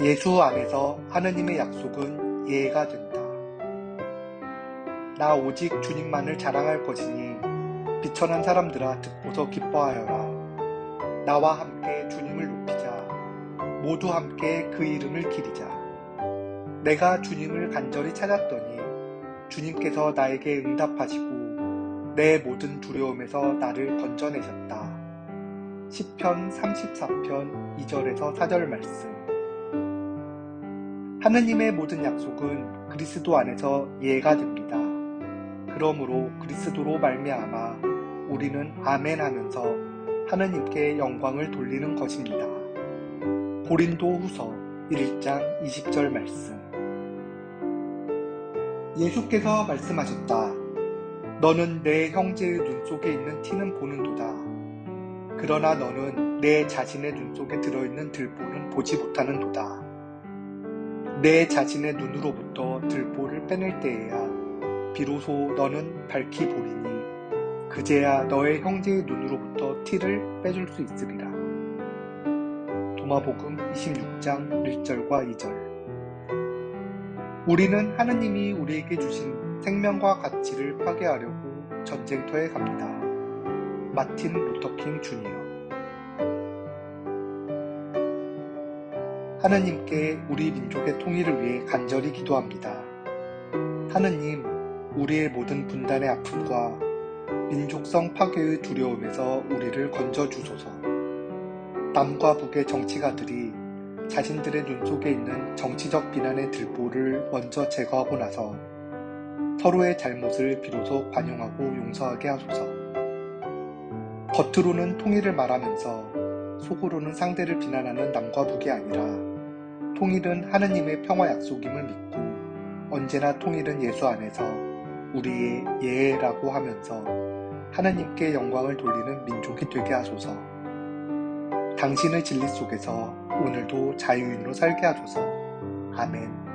예수 안에서 하느님의 약속은 예가 된다. 나 오직 주님만을 자랑할 것이니 비천한 사람들아 듣고서 기뻐하여라. 나와 함께 주님을 높이자. 모두 함께 그 이름을 기리자. 내가 주님을 간절히 찾았더니 주님께서 나에게 응답하시고 내 모든 두려움에서 나를 건져내셨다. 시편 34편 2절에서 4절 말씀. 하느님의 모든 약속은 그리스도 안에서 예가 됩니다. 그러므로 그리스도로 말미암아 우리는 아멘 하면서 하느님께 영광을 돌리는 것입니다. 고린도 후서 1장 20절 말씀. 예수께서 말씀하셨다. 너는 내 형제의 눈 속에 있는 티는 보는도다. 그러나 너는 내 자신의 눈 속에 들어있는 들보는 보지 못하는도다. 내 자신의 눈으로부터 들보를 빼낼 때에야 비로소 너는 밝히 보리니 그제야 너의 형제의 눈으로부터 티를 빼줄 수 있으리라. 도마복음 26장 1절과 2절 우리는 하느님이 우리에게 주신 생명과 가치를 파괴하려고 전쟁터에 갑니다. 마틴 루터킹 주니어 하느님께 우리 민족의 통일을 위해 간절히 기도합니다. 하느님, 우리의 모든 분단의 아픔과 민족성 파괴의 두려움에서 우리를 건져주소서. 남과 북의 정치가들이 자신들의 눈 속에 있는 정치적 비난의 들보를 먼저 제거하고 나서 서로의 잘못을 비로소 관용하고 용서하게 하소서. 겉으로는 통일을 말하면서 속으로는 상대를 비난하는 남과 북이 아니라 통일은 하느님의 평화 약속임을 믿고 언제나 통일은 예수 안에서 우리의 예라고 하면서 하느님께 영광을 돌리는 민족이 되게 하소서. 당신의 진리 속에서 오늘도 자유인으로 살게 하소서. 아멘.